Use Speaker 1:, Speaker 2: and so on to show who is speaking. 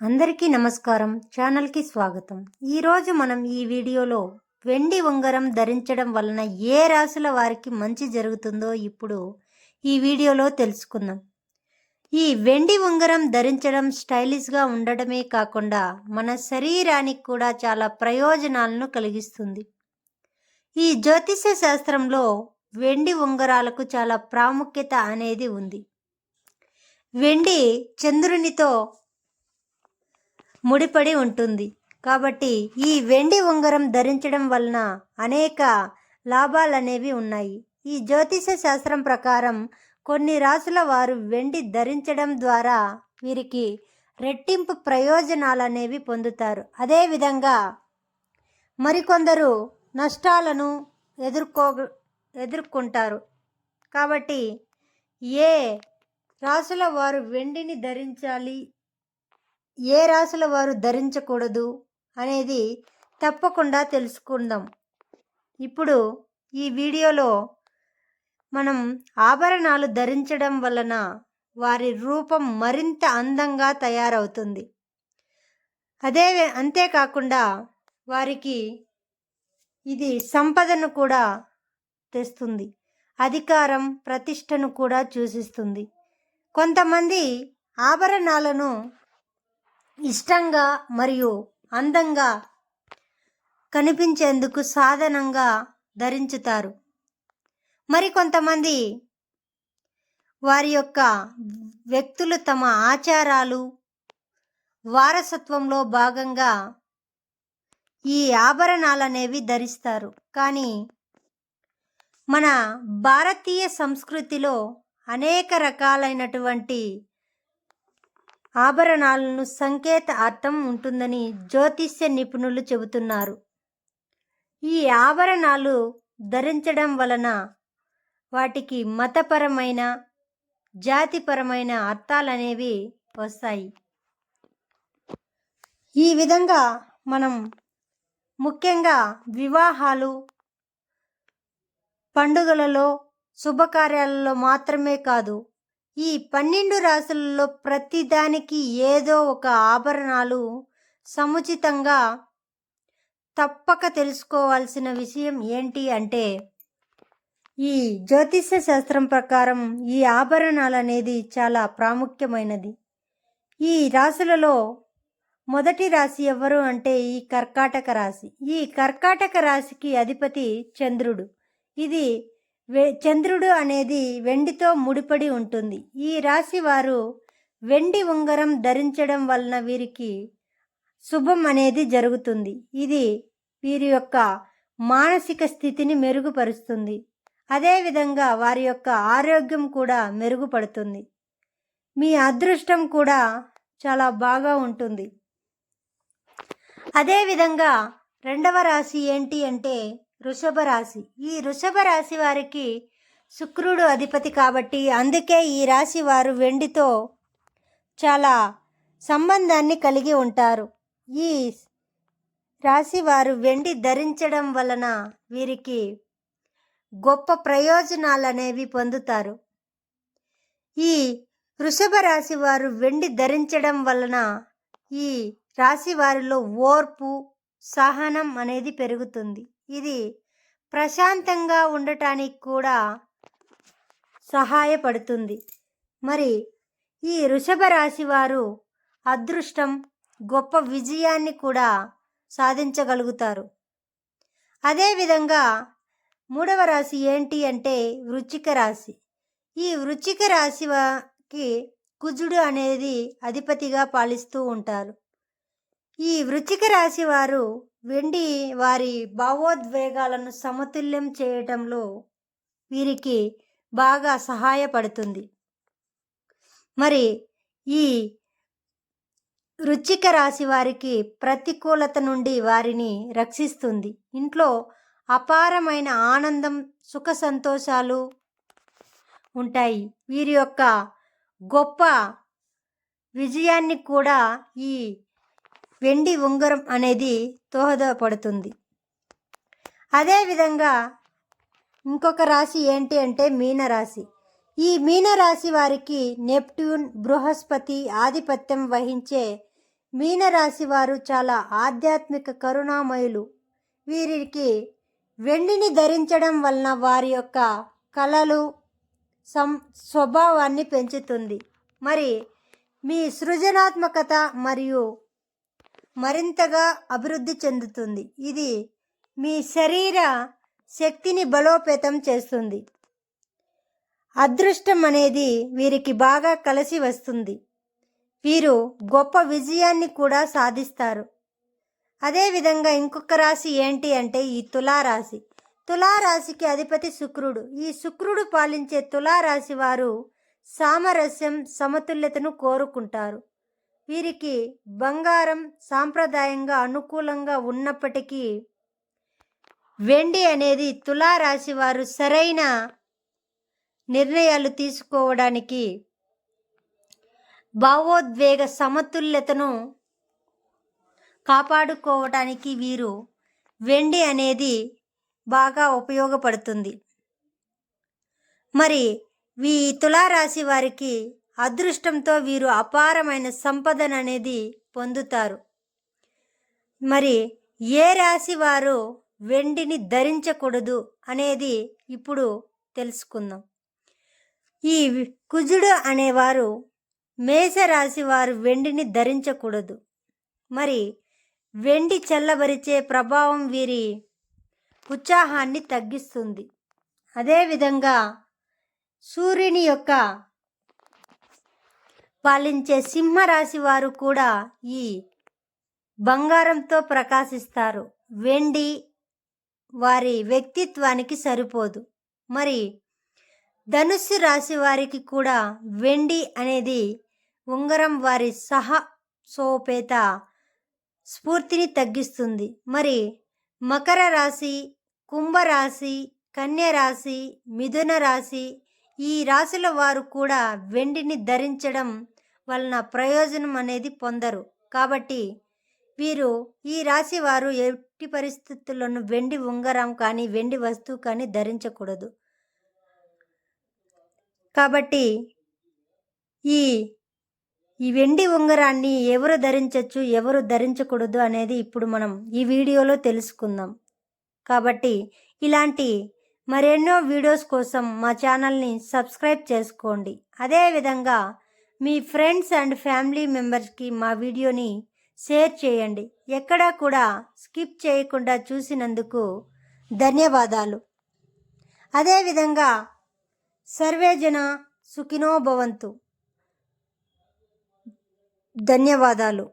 Speaker 1: అందరికీ నమస్కారం ఛానల్కి స్వాగతం. ఈరోజు మనం ఈ వీడియోలో వెండి ఉంగరం ధరించడం వలన ఏ రాశుల వారికి మంచి జరుగుతుందో ఇప్పుడు ఈ వీడియోలో తెలుసుకుందాం. ఈ వెండి ఉంగరం ధరించడం స్టైలిష్గా ఉండడమే కాకుండా మన శరీరానికి కూడా చాలా ప్రయోజనాలను కలిగిస్తుంది. ఈ జ్యోతిష శాస్త్రంలో వెండి ఉంగరాలకు చాలా ప్రాముఖ్యత అనేది ఉంది. వెండి చంద్రునితో ముడిపడి ఉంటుంది. కాబట్టి ఈ వెండి ఉంగరం ధరించడం వలన అనేక లాభాలు అనేవి ఉన్నాయి. ఈ జ్యోతిష శాస్త్రం ప్రకారం కొన్ని రాసుల వారు వెండి ధరించడం ద్వారా వీరికి రెట్టింపు ప్రయోజనాలు అనేవి పొందుతారు అదేవిధంగా మరికొందరు నష్టాలను ఎదుర్కో ఎదుర్కొంటారు. కాబట్టి ఏ రాసుల వారు వెండిని ధరించాలి ఏ రాసుల వారు ధరించకూడదు అనేది తప్పకుండా తెలుసుకుందాం. ఇప్పుడు ఈ వీడియోలో మనం ఆభరణాలు ధరించడం వలన వారి రూపం మరింత అందంగా తయారవుతుంది. అదే అంతేకాకుండా వారికి ఇది సంపదను కూడా తెస్తుంది. అధికారం ప్రతిష్టను కూడా సూచిస్తుంది కొంతమంది ఆభరణాలను ఇష్టంగా మరియు అందంగా కనిపించేందుకు సాధనంగా ధరించుతారు. మరికొంతమంది వారి యొక్క వ్యక్తులు తమ ఆచారాలు వారసత్వంలో భాగంగా ఈ ఆభరణాలు అనేవి ధరిస్తారు. కానీ మన భారతీయ సంస్కృతిలో అనేక రకాలైనటువంటి ఆభరణాలను సంకేత అర్థం ఉంటుందని జ్యోతిష్య నిపుణులు చెబుతున్నారు. ఈ ఆభరణాలు ధరించడం వలన వాటికి మతపరమైన జాతిపరమైన అర్థాలు అనేవి వస్తాయి. ఈ విధంగా మనం ముఖ్యంగా వివాహాలు పండుగలలో శుభకార్యాలలో మాత్రమే కాదు ఈ పన్నెండు రాసులలో ప్రతిదానికి ఏదో ఒక ఆభరణాలు సముచితంగా తప్పక తెలుసుకోవాల్సిన విషయం ఏంటి అంటే ఈ జ్యోతిష శాస్త్రం ప్రకారం ఈ ఆభరణాలు అనేది చాలా ప్రాముఖ్యమైనది. ఈ రాశులలో మొదటి రాశి ఎవరు అంటే ఈ కర్కాటక రాశి. ఈ కర్కాటక రాశికి అధిపతి చంద్రుడు. ఇది చంద్రుడు అనేది వెండితో ముడిపడి ఉంటుంది. ఈ రాశి వారు వెండి ఉంగరం ధరించడం వలన వీరికి శుభం అనేది జరుగుతుంది. ఇది వీరి యొక్క మానసిక స్థితిని మెరుగుపరుస్తుంది. అదేవిధంగా వారి యొక్క ఆరోగ్యం కూడా మెరుగుపడుతుంది. మీ అదృష్టం కూడా చాలా బాగా ఉంటుంది. అదేవిధంగా రెండవ రాశి ఏంటి అంటే వృషభ రాశి. ఈ వృషభ రాశి వారికి శుక్రుడు అధిపతి కాబట్టి అందుకే ఈ రాశి వారు వెండితో చాలా సంబంధాన్ని కలిగి ఉంటారు. ఈ రాశి వారు వెండి ధరించడం వలన వీరికి గొప్ప ప్రయోజనాలు అనేవి పొందుతారు. ఈ వృషభ రాశి వారు వెండి ధరించడం వలన ఈ రాశి వారిలో ఓర్పు సహనం అనేది పెరుగుతుంది. ఇది ప్రశాంతంగా ఉండటానికి కూడా సహాయపడుతుంది. మరి ఈ వృషభ రాశి వారు అదృష్టం గొప్ప విజయాన్ని కూడా సాధించగలుగుతారు. అదేవిధంగా మూడవ రాశి ఏంటి అంటే వృచ్చిక రాశి. ఈ వృచ్చిక రాశికి కుజుడు అనేది అధిపతిగా పాలిస్తూ ఉంటారు. ఈ వృచ్చిక రాశి వారు వెండి వారి భావోద్వేగాలను సమతుల్యం చేయటంలో వీరికి బాగా సహాయపడుతుంది. మరి ఈ రుచిక రాశి వారికి ప్రతికూలత నుండి వారిని రక్షిస్తుంది. ఇంట్లో అపారమైన ఆనందం సుఖ సంతోషాలు ఉంటాయి. వీరి యొక్క గొప్ప విజయాన్ని కూడా ఈ వెండి ఉంగరం అనేది దోహదపడుతుంది అదేవిధంగా ఇంకొక రాశి ఏంటి అంటే మీనరాశి. ఈ మీనరాశి వారికి నెప్ట్యూన్ బృహస్పతి ఆధిపత్యం వహించే మీనరాశి వారు చాలా ఆధ్యాత్మిక కరుణామయులు. వీరికి వెండిని ధరించడం వలన వారి యొక్క కళలు సం స్వభావాన్ని పెంచుతుంది. మరి మీ సృజనాత్మకత మరియు మరింతగా అభివృద్ధి చెందుతుంది. ఇది మీ శరీర శక్తిని బలోపేతం చేస్తుంది. అదృష్టం అనేది వీరికి బాగా కలిసి వస్తుంది. వీరు గొప్ప విజయాన్ని కూడా సాధిస్తారు. అదేవిధంగా ఇంకొక రాశి ఏంటి అంటే ఈ తులారాశి. తులారాశికి అధిపతి శుక్రుడు. ఈ శుక్రుడు పాలించే తులారాశి వారు సామరస్యం సమతుల్యతను కోరుకుంటారు. వీరికి బంగారం సాంప్రదాయంగా అనుకూలంగా ఉన్నప్పటికీ వెండి అనేది తులారాశి వారు సరైన నిర్ణయాలు తీసుకోవడానికి భావోద్వేగ సమతుల్యతను కాపాడుకోవటానికి వీరు వెండి అనేది బాగా ఉపయోగపడుతుంది. మరి ఈ తులారాశి వారికి అదృష్టంతో వీరు అపారమైన సంపదన అనేది పొందుతారు. మరి ఏ రాశి వారు వెండిని ధరించకూడదు అనేది ఇప్పుడు తెలుసుకుందాం. ఈ కుజుడు అనేవారు మేషరాశి వారు వెండిని ధరించకూడదు. మరి వెండి చల్లబరిచే ప్రభావం వీరి ఉత్సాహాన్ని తగ్గిస్తుంది. అదేవిధంగా సూర్యుని యొక్క పాలించే సింహరాశి వారు కూడా ఈ బంగారంతో ప్రకాశిస్తారు. వెండి వారి వ్యక్తిత్వానికి సరిపోదు. మరి ధనుస్సు రాశి వారికి కూడా వెండి అనేది ఉంగరం వారి సహ సోపేత స్ఫూర్తిని తగ్గిస్తుంది. మరి మకర రాశి కుంభరాశి కన్య రాశి మిథున రాశి ఈ రాశుల వారు కూడా వెండిని ధరించడం వలన ప్రయోజనం అనేది పొందరు. కాబట్టి వీరు ఈ రాశి వారు ఎట్టి పరిస్థితుల్లోనూ వెండి ఉంగరం కానీ వెండి వస్తువు కానీ ధరించకూడదు. కాబట్టి ఈ ఈ వెండి ఉంగరాన్ని ఎవరు ధరించవచ్చు ఎవరు ధరించకూడదు అనేది ఇప్పుడు మనం ఈ వీడియోలో తెలుసుకుందాం. కాబట్టి ఇలాంటి మరెన్నో వీడియోస్ కోసం మా ఛానల్ని సబ్స్క్రైబ్ చేసుకోండి. అదేవిధంగా మీ ఫ్రెండ్స్ అండ్ ఫ్యామిలీ మెంబర్స్కి మా వీడియోని షేర్ చేయండి. ఎక్కడా కూడా స్కిప్ చేయకుండా చూసినందుకు ధన్యవాదాలు. అదేవిధంగా సర్వేజన సుఖినోభవంతు ధన్యవాదాలు.